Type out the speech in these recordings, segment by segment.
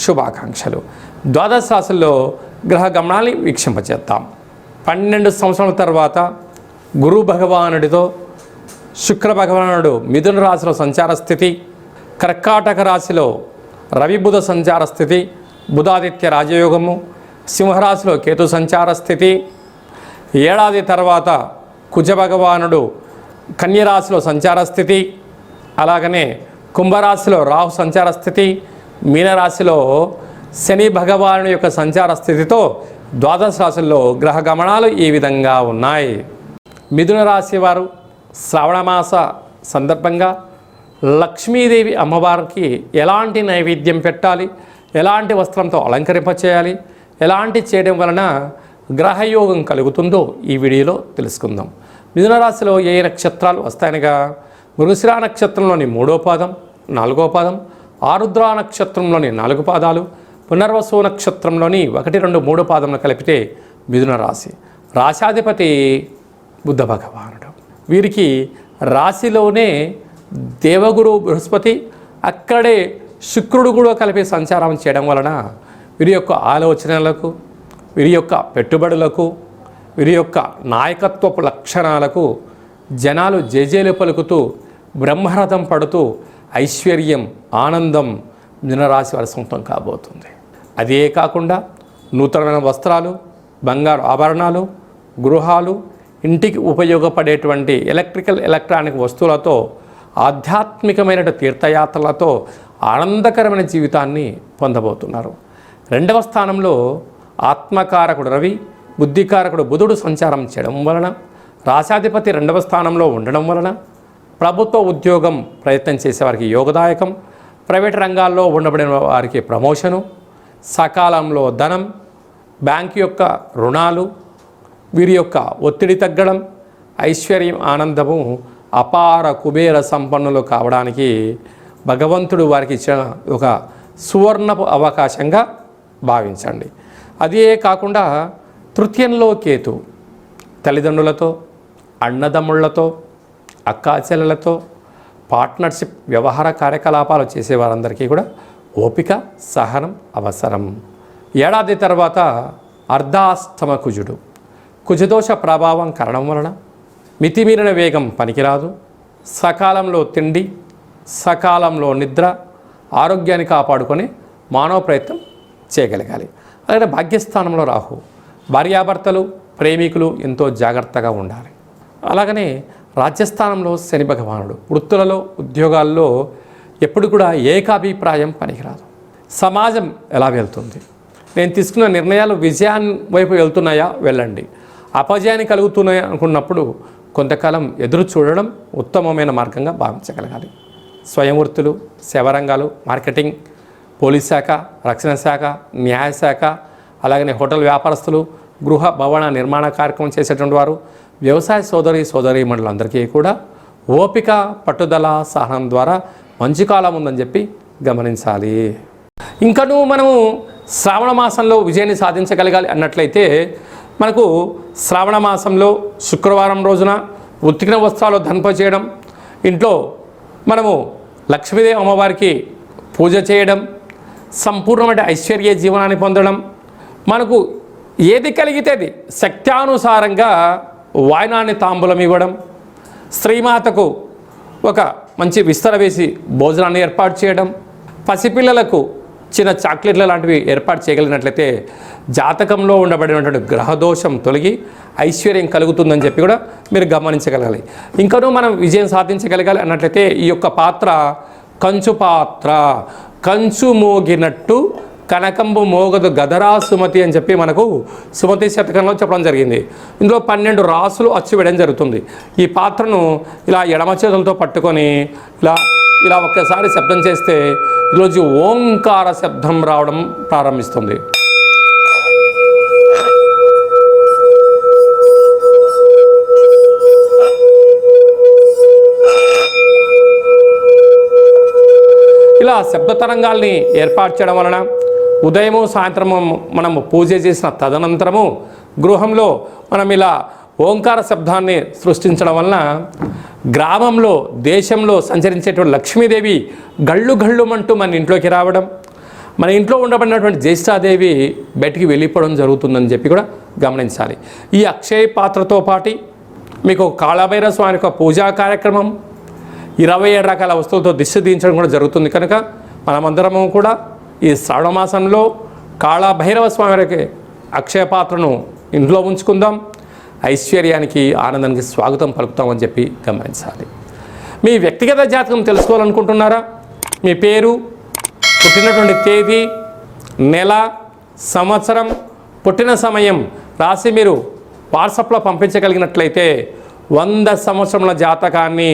శుభాకాంక్షలు. ద్వాదశ రాశుల్లో గ్రహ గమనాన్ని వీక్షింపచేద్దాం. పన్నెండు సంవత్సరాల తర్వాత గురు భగవానుడితో శుక్ర భగవానుడు మిథున రాశిలో సంచార స్థితి కర్కాటక రాశిలో రవిబుధ సంచార స్థితి బుధాదిత్య రాజయోగము సింహరాశిలో కేతు సంచార స్థితి ఏడాది తర్వాత కుజ భగవానుడు కన్యరాశిలో సంచార స్థితి అలాగనే కుంభరాశిలో రాహు సంచార స్థితి మీనరాశిలో శని భగవాను యొక్క సంచార స్థితితో ద్వాదశ రాశుల్లో గ్రహ గమనాలు ఈ విధంగా ఉన్నాయి. మిథున రాశి వారు శ్రావణమాస సందర్భంగా లక్ష్మీదేవి అమ్మవారికి ఎలాంటి నైవేద్యం పెట్టాలి? ఎలాంటి వస్త్రంతో అలంకరింపచేయాలి? ఎలాంటి చేయడం వలన గ్రహయోగం కలుగుతుందో ఈ వీడియోలో తెలుసుకుందాం. మిథున రాశిలో ఏ నక్షత్రాలు వస్తాయనగా? మృగశిరా నక్షత్రంలోని మూడో పాదం నాలుగో పాదం ఆరుద్ర నక్షత్రంలోని నాలుగు పాదాలు పునర్వసు నక్షత్రంలోని ఒకటి రెండు మూడు పాదములు కలిపితే మిథున రాశి. రాశాధిపతి బుద్ధ భగవానుడు. వీరికి రాశిలోనే దేవగురు బృహస్పతి అక్కడే శుక్రుడు కూడా కలిపి సంచారం చేయడం వలన వీరి యొక్క ఆలోచనలకు వీరి యొక్క పెట్టుబడులకు వీరి యొక్క నాయకత్వపు లక్షణాలకు జనాలు జేజేలు పలుకుతూ బ్రహ్మరథం పడుతూ ఐశ్వర్యం ఆనందం మినరాశి వారి సొంతం కాబోతుంది. అదే కాకుండా నూతనమైన వస్త్రాలు బంగారు ఆభరణాలు గృహాలు ఇంటికి ఉపయోగపడేటువంటి ఎలక్ట్రికల్ ఎలక్ట్రానిక్ వస్తువులతో ఆధ్యాత్మికమైన తీర్థయాత్రలతో ఆనందకరమైన జీవితాన్ని పొందబోతున్నారు. రెండవ స్థానంలో ఆత్మకారకుడు రవి బుద్ధికారకుడు బుధుడు సంచారం చేయడం వలన రాశాధిపతి రెండవ స్థానంలో ఉండడం వలన ప్రభుత్వ ఉద్యోగం ప్రయత్నం చేసేవారికి యోగదాయకం. ప్రైవేట్ రంగాల్లో ఉండబడిన వారికి ప్రమోషను. సకాలంలో ధనం. బ్యాంక్ యొక్క రుణాలు. వీరి యొక్క ఒత్తిడి తగ్గడం. ఐశ్వర్యం ఆనందము అపార కుబేర సంపన్నులు కావడానికి భగవంతుడు వారికి ఇచ్చిన ఒక సువర్ణపు అవకాశంగా భావించండి. అదే కాకుండా తృతీయంలో కేతు తల్లిదండ్రులతో అన్నదమ్ముళ్ళతో అక్కాచెల్లెలతో పార్ట్నర్షిప్ వ్యవహార కార్యకలాపాలు చేసే వారందరికీ కూడా ఓపిక సహనం అవసరం. ఏడాది తర్వాత అర్ధాస్తమ కుజుడు. కుజదోష ప్రభావం కారణం వలన మితిమీరిన వేగం పనికిరాదు. సకాలంలో తిండి సకాలంలో నిద్ర ఆరోగ్యాన్ని కాపాడుకొని మానవ ప్రయత్నం చేయగలగాలి. అలాగే భాగ్యస్థానంలో రాహు. భార్యాభర్తలు ప్రేమికులు ఎంతో జాగ్రత్తగా ఉండాలి. అలాగనే రాజ్యస్థానంలో శని భగవానుడు. వృత్తులలో ఉద్యోగాల్లో ఎప్పుడు కూడా ఏకాభిప్రాయం పనికిరాదు. సమాజం ఎలా వెళ్తుంది? నేను తీసుకున్న నిర్ణయాలు విజయాన్ని వైపు వెళ్తున్నాయా? వెళ్ళండి. అపజయాన్ని కలుగుతున్నాయి? అనుకున్నప్పుడు కొంతకాలం ఎదురు చూడడం ఉత్తమమైన మార్గంగా భావించగలగాలి. స్వయం వృత్తులు సేవరంగాలు మార్కెటింగ్ పోలీస్ శాఖ రక్షణ శాఖ న్యాయశాఖ అలాగనే హోటల్ వ్యాపారస్తులు గృహ భవన నిర్మాణ కార్యక్రమం చేసేటువంటి వారు వ్యవసాయ సోదరి సోదరి మండలందరికీ కూడా ఓపిక పట్టుదల సహనం ద్వారా మంచి కాలం ఉందని చెప్పి గమనించాలి. ఇంకను మనము శ్రావణ మాసంలో విజయాన్ని సాధించగలగాలి అన్నట్లయితే మనకు శ్రావణ మాసంలో శుక్రవారం రోజున ఉతికిన వస్త్రాలు ధన్ప చేయడం ఇంట్లో మనము లక్ష్మీదేవి అమ్మవారికి పూజ చేయడం సంపూర్ణమైన ఐశ్వర్య జీవనాన్ని పొందడం మనకు ఏది కలిగితే అది శక్త్యానుసారంగా వాయనాన్ని తాంబూలం ఇవ్వడం శ్రీమాతకు ఒక మంచి విస్తర వేసి భోజనాన్ని ఏర్పాటు చేయడం పసిపిల్లలకు చిన్న చాక్లెట్ల లాంటివి ఏర్పాటు చేయగలిగినట్లయితే జాతకంలో ఉండబడినటువంటి గ్రహదోషం తొలగి ఐశ్వర్యం కలుగుతుందని చెప్పి కూడా మీరు గమనించగలగాలి. ఇంకనూ మనం విజయం సాధించగలగాలి అన్నట్లయితే ఈ యొక్క పాత్ర కంచు పాత్ర కంచు మోగినట్టు కనకంబు మోగదు గదరా సుమతి అని చెప్పి మనకు సుమతి శతకంలో చెప్పడం జరిగింది. ఇందులో పన్నెండు రాసులు అచ్చు వేయడం జరుగుతుంది. ఈ పాత్రను ఇలా ఎడమ చేతులతో పట్టుకొని ఇలా ఇలా ఒక్కసారి శబ్దం చేస్తే ఈరోజు ఓంకార శబ్దం రావడం ప్రారంభిస్తుంది. ఇలా శబ్ద తరంగాల్ని ఏర్పాటు చేయడం వలన ఉదయము సాయంత్రము మనము పూజ చేసిన తదనంతరము గృహంలో మనం ఇలా ఓంకార శబ్దాన్ని సృష్టించడం వలన గ్రామంలో దేశంలో సంచరించేటువంటి లక్ష్మీదేవి గళ్ళు గళ్ళుమంటూ మన ఇంట్లోకి రావడం మన ఇంట్లో ఉండబడినటువంటి జ్యేష్ఠాదేవి బయటికి వెళ్ళిపోవడం జరుగుతుందని చెప్పి కూడా గమనించాలి. ఈ అక్షయ పాత్రతో పాటి మీకు కాళభైర స్వామి యొక్క పూజా కార్యక్రమం ఇరవై ఏడు రకాల వస్తువులతో దిష్టి దించడం కూడా జరుగుతుంది కనుక మనమందరము కూడా ఈ శ్రావణమాసంలో కాళభైరవ స్వామి వారికి అక్షయ పాత్రను ఇంట్లో ఉంచుకుందాం. ఐశ్వర్యానికి ఆనందానికి స్వాగతం పలుకుతామని చెప్పి గమనించాలి. మీ వ్యక్తిగత జాతకం తెలుసుకోవాలనుకుంటున్నారా? మీ పేరు పుట్టినటువంటి తేదీ నెల సంవత్సరం పుట్టిన సమయం రాసి మీరు వాట్సాప్లో పంపించగలిగినట్లయితే వంద సంవత్సరముల జాతకాన్ని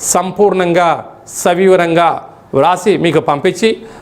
సంపూర్ణంగా సవివరంగా వ్రాసి మీకు పంపించి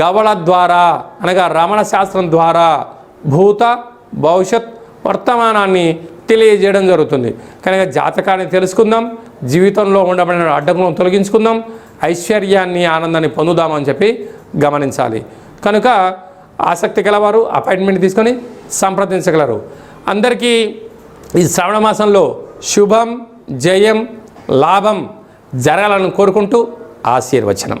గవళ ద్వారా అనగా రమణ శాస్త్రం ద్వారా భూత భవిష్యత్ వర్తమానాన్ని తెలియజేయడం జరుగుతుంది. కనుక జాతకాన్ని తెలుసుకుందాం జీవితంలో ఉండబడిన అడ్డంకులను తొలగించుకుందాం ఐశ్వర్యాన్ని ఆనందాన్ని పొందుదామని చెప్పి గమనించాలి. కనుక ఆసక్తి గలవారు అపాయింట్మెంట్ తీసుకొని సంప్రదించగలరు. అందరికీ ఈ శ్రావణ మాసంలో శుభం జయం లాభం జరగాలని కోరుకుంటూ ఆశీర్వచనం.